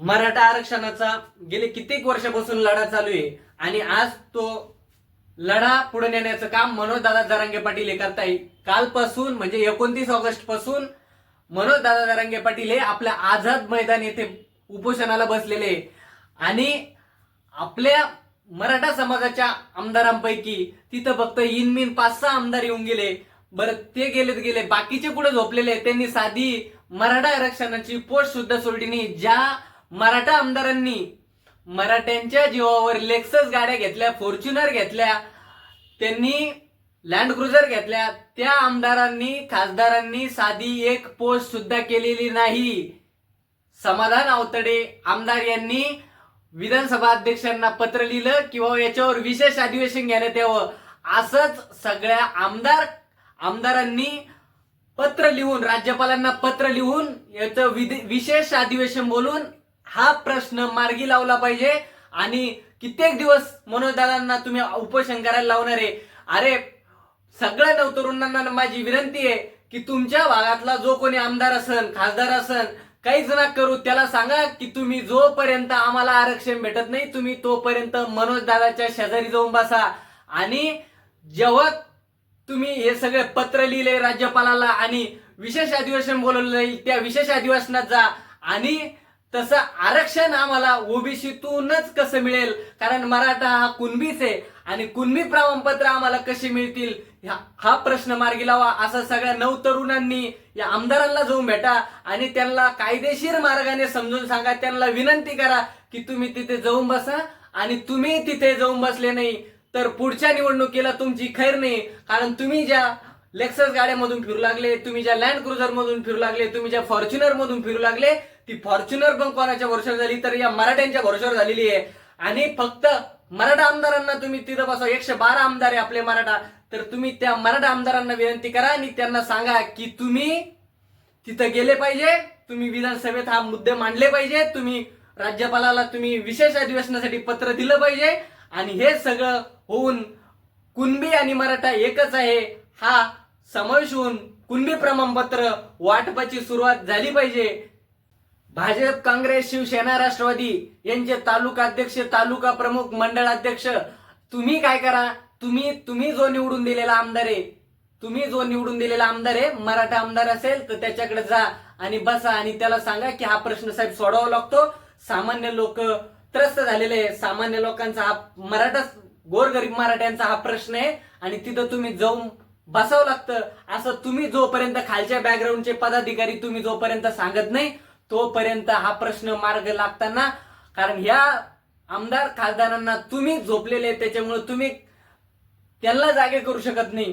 मराठा आरक्षणाचा गेले कित्येक वर्षापासून लढा चालू आहे. आणि आज तो लढा पुढे नेण्याचं काम मनोजदादा जरांगे पाटील हे करताय. कालपासून म्हणजे एकोणतीस ऑगस्टपासून मनोजदादा जरांगे पाटील हे आपल्या आझाद मैदान येथे उपोषणाला बसलेले आहे. आणि आपल्या मराठा समाजाच्या आमदारांपैकी तिथं फक्त इनमिन पाच सहा आमदार येऊन गेले. बरं ते गेलेत गेले. बाकीचे कुठे झोपलेले त्यांनी साधी मराठा आरक्षणाची पोट सुद्धा सोडली नाही. ज्या मराठा आमदारांनी मराठ्यांच्या जीवावर लेक्सस गाड्या घेतल्या फॉर्च्युनर घेतल्या त्यांनी लँड क्रुझर घेतल्या. त्या आमदारांनी खासदारांनी साधी एक पोस्ट सुद्धा केलेली नाही. समाधान आवतडे आमदार यांनी विधानसभा अध्यक्षांना पत्र लिहिलं किंवा याच्यावर विशेष अधिवेशन घेण्यात यावं. असंच सगळ्या आमदार आमदारांनी पत्र लिहून राज्यपालांना पत्र लिहून याचं विशेष अधिवेशन बोलून हा प्रश्न मार्गी लावला पाहिजे. आणि कित्येक दिवस मनोजदादांना तुम्ही उपोषण करायला लावणार आहे. अरे सगळ्या नवतरुणांना माझी विनंती आहे की तुमच्या भागातला जो कोणी आमदार असन खासदार असन काहीच ना करू त्याला सांगा की तुम्ही जोपर्यंत आम्हाला आरक्षण भेटत नाही तुम्ही तोपर्यंत मनोज दादाच्या शेजारी जाऊन बसा. आणि जेव्हा तुम्ही हे सगळे पत्र लिहिले राज्यपालाला आणि विशेष अधिवेशन बोलवलं त्या विशेष अधिवेशनात जा. आणि तसं आरक्षण आम्हाला ओबीसीतूनच कसं मिळेल? कारण मराठा हा कुणबीच आहे आणि कुणबी प्रमाणपत्र आम्हाला कसे मिळतील? हा प्रश्न मार्गी लावा. असं सगळ्या नऊ तरुणांनी या आमदारांना जाऊन भेटा आणि त्यांना कायदेशीर मार्गाने समजून सांगा. त्यांना विनंती करा की तुम्ही तिथे जाऊन बसा आणि तुम्ही तिथे जाऊन बसले नाही तर पुढच्या निवडणुकीला तुमची खैर नाही. कारण तुम्ही ज्या लेक्सस गाड्यामधून फिरू लागले तुम्ही ज्या लँड क्रुझर मधून फिरू लागले तुम्ही ज्या फॉर्च्युनर मधून फिरू लागले ती फॉर्च्युनर पण कोणाच्या भरोशावर झाली तर या मराठ्यांच्या भरोशावर झालेली आहे. आणि फक्त मराठा आमदारांना तुम्ही तिथं बसा एकशे बारा आमदार आहे आपले मराठा. तर तुम्ही त्या मराठा आमदारांना विनंती करा आणि त्यांना सांगा की तुम्ही तिथं गेले पाहिजे तुम्ही विधानसभेत हा मुद्दे मांडले पाहिजे तुम्ही राज्यपालाला तुम्ही विशेष अधिवेशनासाठी पत्र दिलं पाहिजे. आणि हे सगळं होऊन कुणबी आणि मराठा एकच आहे हा समावेश होऊन कुणबी प्रमाणपत्र वाटपाची सुरुवात झाली पाहिजे. भाजप काँग्रेस शिवसेना राष्ट्रवादी यांचे तालुका अध्यक्ष तालुका प्रमुख मंडळ अध्यक्ष तुम्ही काय करा? तुम्ही तुम्ही जो निवडून दिलेला आमदार आहे तुम्ही जो निवडून दिलेला आमदार आहे मराठा आमदार असेल तर त्याच्याकडे जा आणि बसा आणि त्याला सांगा की हा प्रश्न साहेब सोडावा लागतो. सामान्य लोक त्रस्त झालेले आहे सामान्य लोकांचा हा मराठा गोरगरीब मराठ्यांचा हा प्रश्न आहे आणि तिथं तुम्ही जाऊन बसावं लागतं. असं तुम्ही जोपर्यंत खालच्या बॅकग्राऊंडचे पदाधिकारी तुम्ही जोपर्यंत सांगत नाही तोपर्यंत हा प्रश्न मार्ग लागताना कारण ह्या आमदार खासदारांना तुम्ही झोपलेले आहे, त्याच्यामुळे तुम्ही त्यांना जागे करू शकत नाही.